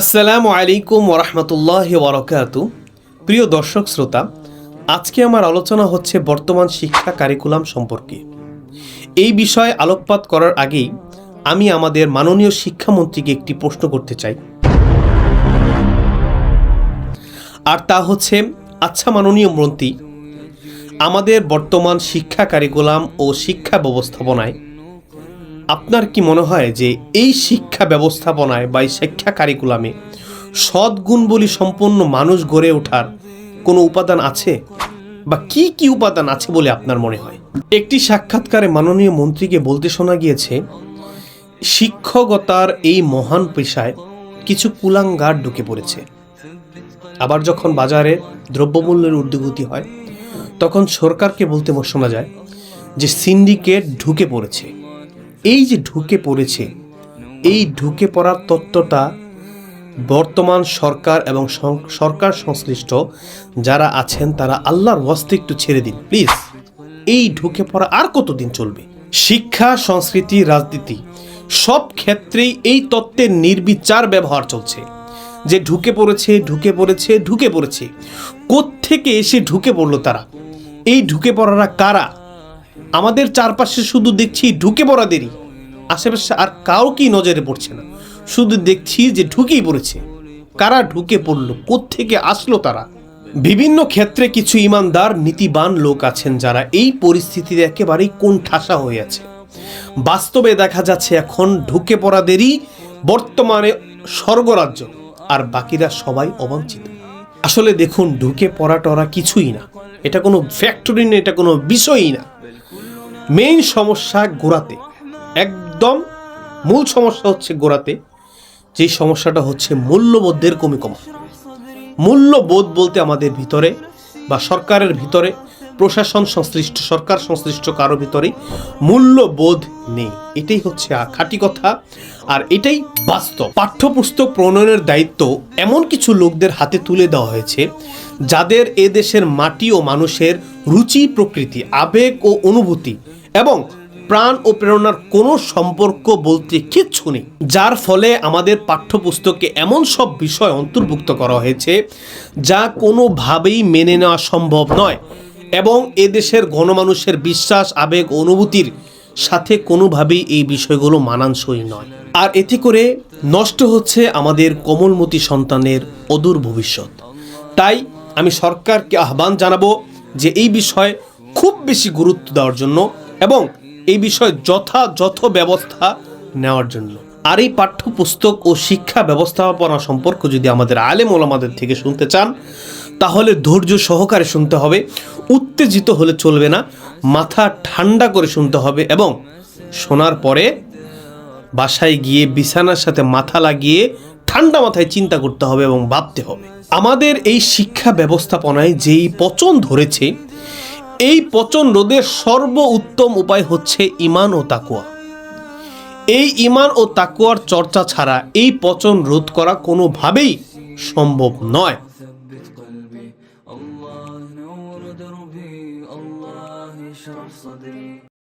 আসসালামু আলাইকুম ওরহমতুল্লাহ বরকাত প্রিয় দর্শক শ্রোতা, আজকে আমার আলোচনা হচ্ছে বর্তমান শিক্ষা কারিকুলাম সম্পর্কে। এই বিষয়ে আলোকপাত করার আগেই আমি আমাদের মাননীয় শিক্ষামন্ত্রীকে একটি প্রশ্ন করতে চাই। আর তা হচ্ছে আচ্ছা মাননীয় মন্ত্রী, আমাদের বর্তমান শিক্ষা কারিকুলাম ও শিক্ষা ব্যবস্থাপনায় আপনার কি মনে হয় যে এই শিক্ষা ব্যবস্থাপনায় বা এই শিক্ষা কারিকুলামে সদ্গুণ বলি সম্পন্ন মানুষ গড়ে ওঠার কোনো উপাদান আছে? বা কি কি উপাদান আছে বলে আপনার মনে হয়? একটি সাক্ষাৎকারে মাননীয় মন্ত্রীকে বলতে শোনা গিয়েছে, শিক্ষকতার এই মহান পেশায় কিছু কুলাঙ্গার ঢুকে পড়েছে। আবার যখন বাজারে দ্রব্যমূল্যের ঊর্ধ্বগতি হয়, তখন সরকারকে বলতে শোনা যায় যে সিন্ডিকেট ঢুকে পড়েছে। এই যে ঢুকে পড়েছে, এই ঢুকে পড়ার তত্ত্বটা বর্তমান সরকার এবং সরকার সংশ্লিষ্ট যারা আছেন তারা আল্লাহর ওয়াস্তে একটু ছেড়ে দিন প্লিজ এই ঢুকে পড়া আর কতদিন চলবে? শিক্ষা, সংস্কৃতি, রাজনীতি, সব ক্ষেত্রেই এই তত্ত্বের নির্বিচার ব্যবহার চলছে। যে ঢুকে পড়েছে ঢুকে পড়েছে ঢুকে পড়েছে। কোত্থেকে এসে ঢুকে পড়ল তারা? এই ঢুকে পড়ারা কারা? আমাদের চারপাশে শুধু দেখছি ঢুকে পড়াদেরই আশেপাশে আর কাউকেই নজরে পড়ছে না। শুধু দেখছি যে ঢুকেই পড়েছে। কারা ঢুকে পড়ল, কোত্থেকে আসলো তারা? বিভিন্ন ক্ষেত্রে কিছু ইমানদার, নীতিবান লোক আছেন যারা এই পরিস্থিতিতে একেবারেই কোন ঠাসা হয়ে আছে। বাস্তবে দেখা যাচ্ছে এখন ঢুকে পড়াদেরই বর্তমানে স্বর্গরাজ্য, আর বাকিরা সবাই অবাঞ্ছিত। আসলে দেখুন, ঢুকে পড়া টরা কিছুই না। এটা কোনো ফ্যাক্টরি না, এটা কোনো বিষয়ই না। মেইন সমস্যা গোড়াতে। একদম মূল সমস্যা হচ্ছে গোড়াতে যেই সমস্যাটা হচ্ছে মূল্যবোধের কমে কমা মূল্যবোধ বলতে আমাদের ভিতরে বা সরকারের ভিতরে, প্রশাসন সংশ্লিষ্ট, সরকার সংশ্লিষ্ট কারও ভিতরে মূল্যবোধ নেই। এটাই হচ্ছে খাঁটি কথা আর এটাই বাস্তব। পাঠ্যপুস্তক প্রণয়নের দায়িত্ব এমন কিছু লোকদের হাতে তুলে দেওয়া হয়েছে, যাদের এ দেশের মাটি ও মানুষের রুচি, প্রকৃতি, আবেগ ও অনুভূতি এবং প্রাণ ও প্রেরণার কোনো সম্পর্ক বলতে কিচ্ছু নেই। যার ফলে আমাদের পাঠ্যপুস্তকে এমন সব বিষয় অন্তর্ভুক্ত করা হয়েছে যা কোনোভাবেই মেনে নেওয়া সম্ভব নয় এবং এদেশের গণমানুষের বিশ্বাস, আবেগ অনুভূতির সাথে কোনোভাবেই এই বিষয়গুলো মানানসই নয়। আর এতে করে নষ্ট হচ্ছে আমাদের কোমলমতি সন্তানের অদূর ভবিষ্যৎ। তাই আমি সরকারকে আহ্বান জানাব যে এই বিষয়ে খুব বেশি গুরুত্ব দেওয়ার জন্য এবং এই বিষয়ে যথাযথ ব্যবস্থা নেওয়ার জন্য। আর এই পাঠ্যপুস্তক ও শিক্ষা ব্যবস্থাপনা সম্পর্ক যদি আমাদের আলেম ওলামাদের থেকে শুনতে চান, তাহলে ধৈর্য সহকারে শুনতে হবে, উত্তেজিত হলে চলবে না, মাথা ঠান্ডা করে শুনতে হবে এবং শোনার পরে বাসায় গিয়ে বিছানার সাথে মাথা লাগিয়ে ঠান্ডা মাথায় চিন্তা করতে হবে এবং ভাবতে হবে। আমাদের এই শিক্ষা ব্যবস্থাপনায় যেই পচন ধরেছে, এই পচন রোধের সর্ব উত্তম উপায় হচ্ছে ইমান ও তাকুয়া। এই ইমান ও তাকুয়ার চর্চা ছাড়া এই পচন রোধ করা কোনোভাবেই সম্ভব নয়। صدري